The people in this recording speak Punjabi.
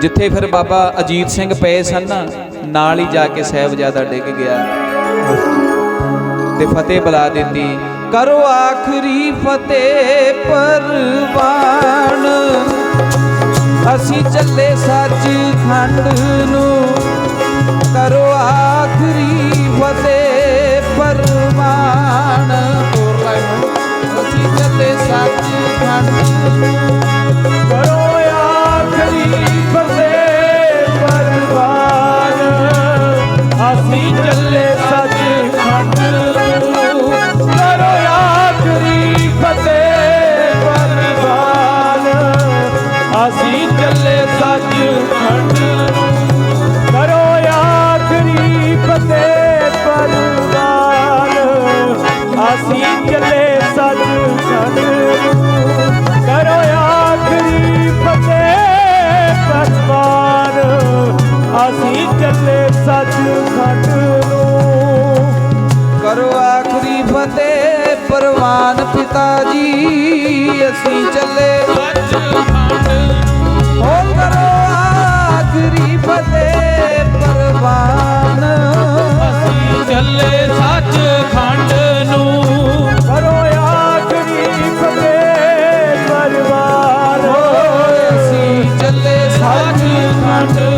ਜਿੱਥੇ ਫਿਰ ਬਾਬਾ ਅਜੀਤ ਸਿੰਘ ਪਏ ਸਨ ਨਾਲ ਹੀ ਜਾ ਕੇ ਸਾਹਿਬਜ਼ਾਦਾ ਡਿੱਗ ਗਿਆ। ਤੇ ਫਤਿਹ ਬੁਲਾ ਦਿੱਤੀ ਕਰੋ ਆਖਰੀ ਫਤਿਹ ਪਰਵਾਨ। ਅਸੀਂ ਚੱਲੇ ਸੱਚ ਖੰਡ ਨੂੰ। ਕਰੋ ਆਖਰੀ ਫਤਿਹ ਪਰਵਾਨ। ਤੋਰ ਲੈ ਅਸੀਂ ਚੱਲੇ ਸੱਚ ਖੰਡ ਨੂੰ। ਕਰੋ ਆਖਰੀ ਅਸੀਂ ਚੱਲੇ ਸੱਚ ਖੰਡ ਕਰੋ ਆਖਰੀ ਫਤਿਹ ਪਰਵਾਨ। ਅਸੀਂ ਚੱਲੇ ਸੱਚ ਸੱਚ ਖੰਡ ਨੂੰ ਕਰੋ ਆਖਰੀ ਫਤਿਹ ਪਰਵਾਨ ਪਿਤਾ ਜੀ ਅਸੀਂ ਚੱਲੇ। ਸੱਚ ਖੰਡ ਹੋ ਕਰੋ ਆਖਰੀ ਫਤਿਹ ਪਰਵਾਨ। ਅਸੀਂ ਚੱਲੇ ਸੱਚ ਖੰਡ ਨੂੰ ਕਰੋ ਆਖਰੀ ਫਤਿਹ ਪਰਵਾਨ। ਅਸੀਂ ਚੱਲੇ ਸੱਚ ਖੰਡ।